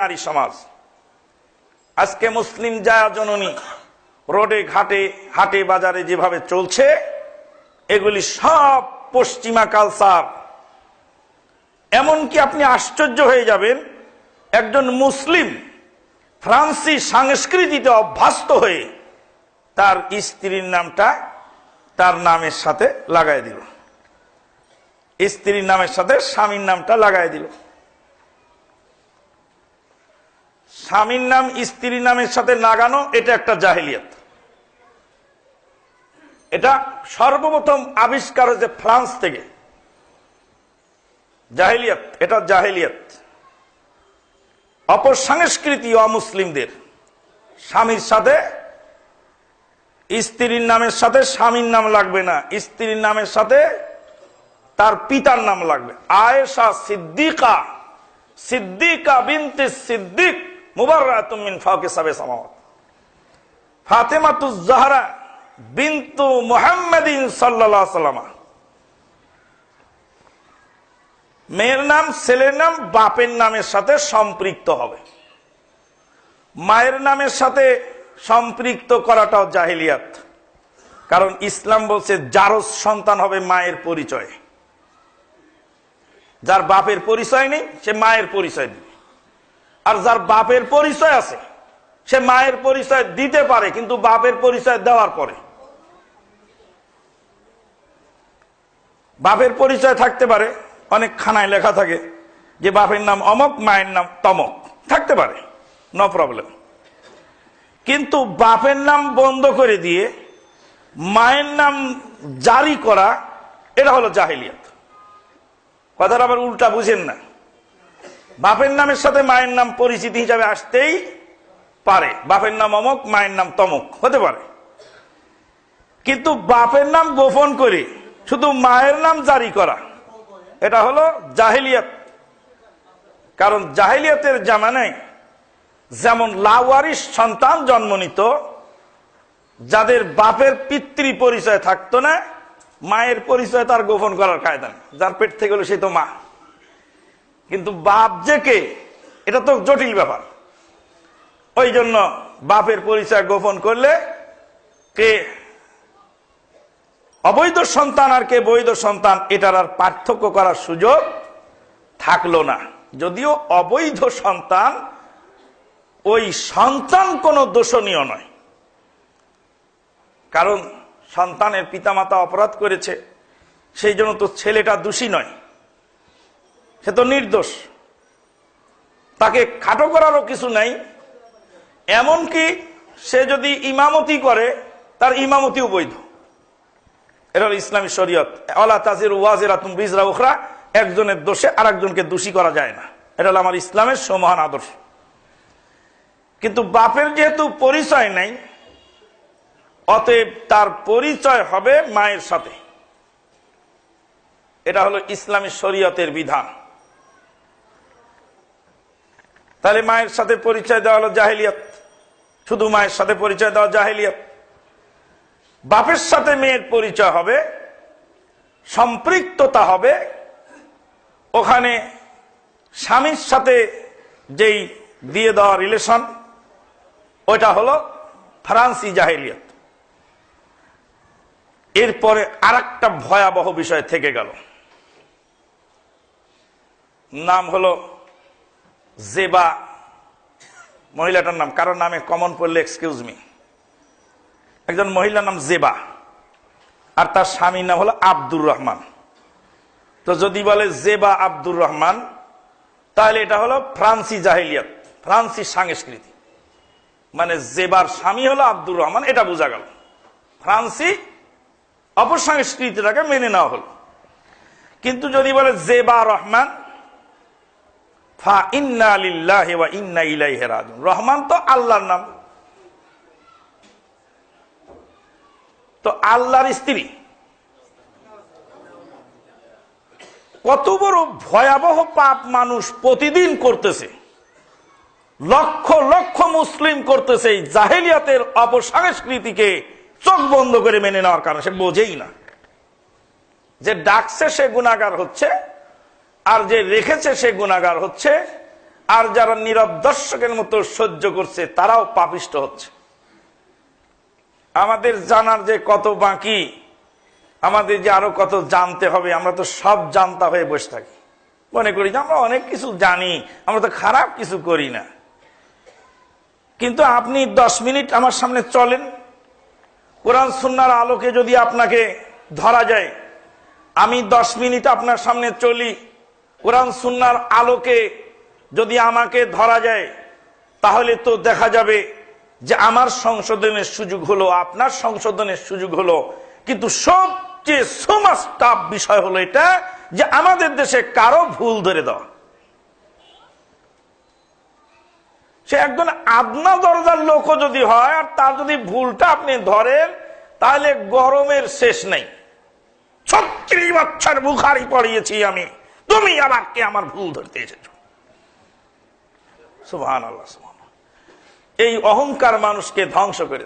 নারী সমাজ। আজকে মুসলিম জায়া জননী, রোডে, ঘাটে, হাটে, বাজারে যেভাবে চলছে, এগুলি সব পশ্চিমা কালচার এমনকি আপনি আশ্চর্য হয়ে যাবেন, একজন মুসলিম ফ্রান্সি সংস্কৃতিতে অভ্যস্ত হয়ে তার স্ত্রীর নামটা তার নামের সাথে লাগাই দিল। স্ত্রীর নামের সাথে স্বামীর নামটা লাগাই দিল। স্বামীর নাম, স্ত্রীর নামের সাথে লাগানো এটা একটা জাহিলিয়াত। এটা সর্বপ্রথম আবিষ্কার হয়েছে ফ্রান্স থেকে। জাহিলিয়াত, এটা জাহিলিয়াত। অপসংস্কৃতি অমুসলিমদের। স্বামীর সাথে, স্ত্রীর নামের সাথে স্বামীর নাম লাগবে না। স্ত্রীর নামের সাথে তার পিতার নাম লাগবে। আয়েশা সিদ্দিকা সিদ্দিকা বিনতে সিদ্দিক। মেয়ের নাম, ছেলের নাম, বাপের নামের সাথে সম্পৃক্ত হবে। মায়ের নামের সাথে সম্পৃক্ত করাটাও জাহিলিয়াত। কারণ ইসলাম বলছে জারস সন্তান হবে মায়ের পরিচয়। যার বাপের পরিচয় নেই, সে মায়ের পরিচয় দিবে আর যার বাপের পরিচয় আছে, সে মায়ের পরিচয় দিতে পারে, কিন্তু বাপের পরিচয় দেওয়ার পরে। বাপের পরিচয় থাকতে পারে, অনেক খানায় লেখা থাকে যে বাপের নাম অমক, মায়ের নাম তমক, থাকতে পারে নো প্রবলেম কিন্তু বাপের নাম বন্ধ করে দিয়ে মায়ের নাম জারি করা, এটা হলো জাহিলিয়াত। কথাটা আবার উল্টা বুঝেন না। বাপের নামের সাথে মায়ের নাম পরিচিতি হিসাবে আসতেই পারে। বাপের নাম অমক, মায়ের নাম তমক, হতে পারে। কিন্তু বাপের নাম গোপন করে শুধু মায়ের নাম জারি করা, এটা হলো জাহিলিয়াত। কারণ জাহিলিয়াতের জামানায় যেমন লাওয়ারিস সন্তান জন্ম নিত, যাদের বাপের পিতৃ পরিচয় থাকতো না, মায়ের পরিচয় তার গোপন করার কায়দা যার পেট থেকে হলো সে তো মা। কিন্তু বাপ যে কে, এটা তো জটিল ব্যাপার। ওই জন্য বাপের পরিচয় গোপন করলে কে অবৈধ সন্তান আর কে বৈধ সন্তান, এটার আর পার্থক্য করার সুযোগ থাকল না। যদিও অবৈধ সন্তান, ওই সন্তান কোনো দোষণীয় নয়। কারণ সন্তানের পিতামাতা অপরাধ করেছে, সেই জন্য তো ছেলেটা দোষী নয়। সে তো নির্দোষ। তাকে খাটো করারও কিছু নাই। এমনকি সে যদি ইমামতি করে, তার ইমামতিও বৈধ। এটা হলো ইসলামী শরীয়ত। আল্লাহ তাজির ওয়াজির আতুম বিজরা উখরা। একজনের দোষে আর একজনকে দোষী করা যায় না। এটা হলো আমার ইসলামের সমহান আদর্শ। কিন্তু বাপের যেহেতু পরিচয় নেই, অতএব তার পরিচয় হবে মায়ের সাথে। এটা হলো ইসলামী শরীয়তের বিধান। তাহলে মায়ের সাথে পরিচয় দেওয়া হলো জাহেলিয়াত। শুধু মায়ের সাথে পরিচয় দেওয়া জাহেলিয়াত। বাপের সাথে মেয়ের পরিচয় হবে, সম্পৃক্ততা হবে। ওখানে স্বামীর সাথে যেই দিয়ে দেওয়া রিলেশন ওটা হলো ফ্রান্সি জাহেলিয়াত। এরপরে আর একটা ভয়াবহ বিষয় থেকে গেল। নাম হলো জেবা মহিলাটার নাম, কারোর নামে কমন পড়লে এক্সকিউজ মি একজন মহিলার নাম জেবা, আর তার স্বামীর নাম হলো আব্দুর রহমান। তো যদি বলে জেবা আব্দুর রহমান, তাহলে এটা হলো ফ্রান্সি জাহিলিয়াত, ফ্রান্সি সংস্কৃতি। মানে জেবার স্বামী হলো আব্দুর রহমান, এটা বোঝা গেল। ফ্রান্সি অপসংস্কৃতিটাকে মেনে নেওয়া হলো। কিন্তু যদি বলে জেবা রহমান ফা ইন্না লিল্লাহি ওয়া ইন্না রহমান তো আল্লাহর নাম। তো আল্লাহর স্ত্রী। কত বড় ভয়াবহ পাপ মানুষ প্রতিদিন করতেছে। লক্ষ লক্ষ মুসলিম করতেছে এই জাহেলিয়াতের অপসংস্কৃতিকে চোখ বন্ধ করে মেনে নেওয়ার কারণে। সে বোঝেই না। যে ডাকছে সে গুণাগার হচ্ছে। আর যে রেখেছে সে গুণাগার হচ্ছে, আর যারা নীরব দর্শকের মতো সহ্য করছে, তারাও পাপিষ্ট হচ্ছে। আমাদের জানার যে কত বাকি, আমাদের যে আরও কত জানতে হবে, আমরা তো সব জানতা হয়ে বসে থাকি। মনে করি যে আমরা অনেক কিছু জানি, আমরা তো খারাপ কিছু করি না। কিন্তু আপনি দশ মিনিট আমার সামনে চলেন। কোরআন সুন্নার আলোকে যদি আপনাকে ধরা যায়, আমি দশ মিনিট আপনার সামনে চলি। কোরআন সুন্নার আলোকে যদি আমাকে ধরা যায়, তাহলে তো দেখা যাবে যে আমার সংশোধনের সুযোগ হলো, আপনার সংশোধনের সুযোগ হলো। কিন্তু সবচেয়ে টাফ বিষয় হলো এটা যে আমাদের দেশে কারও ভুল ধরে দেওয়া। সে একজন আদনা দরজার লোকও যদি হয়, আর তার যদি ভুলটা আপনি ধরেন, তাহলে গরমের শেষ নেই। ছত্রিশ বছর বুখারি পড়িয়েছি আমি। তুমি আমাকে আমার ভুল ধরতে এসেছ সুহান আল্লাহ। এই অহংকার মানুষকে ধ্বংস করে